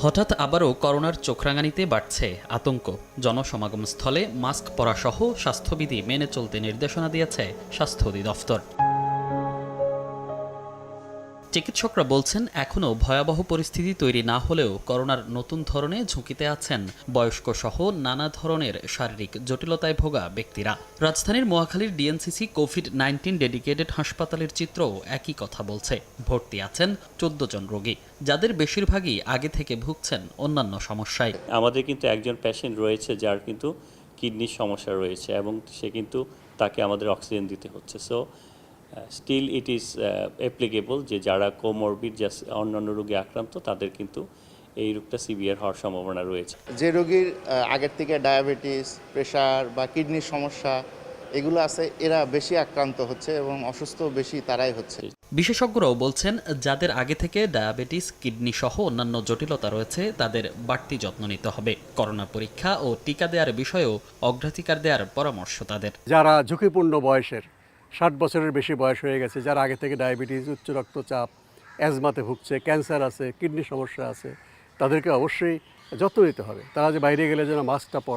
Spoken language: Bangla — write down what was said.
হঠাৎ আবারও করোনার চোখরাঙানিতে বাড়ছে আতঙ্ক। জনসমাগম স্থলে মাস্ক পরাসহ স্বাস্থ্যবিধি মেনে চলতে নির্দেশনা দিয়েছে স্বাস্থ্য অধিদপ্তর। চিকিৎসকরা বলছেন, এখনও ভয়াবহ পরিস্থিতি তৈরি না হলেও করোনার নতুন ধরনে ঝুঁকিতে আছেন বয়স্ক সহ নানা ধরনের শারীরিক জটিলতায় ভোগা ব্যক্তিরা। রাজধানীর মহাখালীর ডিএনসিসি কোভিড নাইন্টিন ডেডিকেটেড হাসপাতালের চিত্রও একই কথা বলছে। ভর্তি আছেন চোদ্দ জন রোগী, যাদের বেশিরভাগই আগে থেকে ভুগছেন অন্যান্য সমস্যায়। আমাদের কিন্তু একজন পেশেন্ট রয়েছে যার কিন্তু কিডনির সমস্যা রয়েছে এবং সে কিন্তু তাকে আমাদের অক্সিজেন দিতে হচ্ছে। So still it is applicable যে যারা কোমরবিড যা অন্যান্য রোগে আক্রান্ত তাদের কিন্তু এই রোগটা সিভিয়ার হওয়ার সম্ভাবনা রয়েছে। যে রোগীর আগের থেকে ডায়াবেটিস প্রেশার বা কিডনির সমস্যা এগুলো আছে এরা বেশি আক্রান্ত হচ্ছে এবং অসুস্থ বেশি তারাই হচ্ছে। বিশেষজ্ঞরাও বলছেন যাদের আগে থেকে ডায়াবেটিস কিডনি সহ অন্যান্য জটিলতা রয়েছে তাদের বাড়তি যত্ন নিতে হবে। করোনা পরীক্ষা ও টিকা দেওয়ার বিষয়েও অগ্রাধিকার দেওয়ার পরামর্শ তাদের। যারা ঝুঁকিপূর্ণ বয়সের ষাট বছরের বেশি বয়স হয়ে গেছে, যারা আগে থেকে ডায়াবেটিস, উচ্চ রক্তচাপ, অ্যাজমাতে ভুগছে, ক্যান্সার আছে, কিডনি সমস্যা আছে, তাদেরকে অবশ্যই যত্ন নিতে হবে। তারা যে বাইরে গেলে যেন মাস্কটা পরে।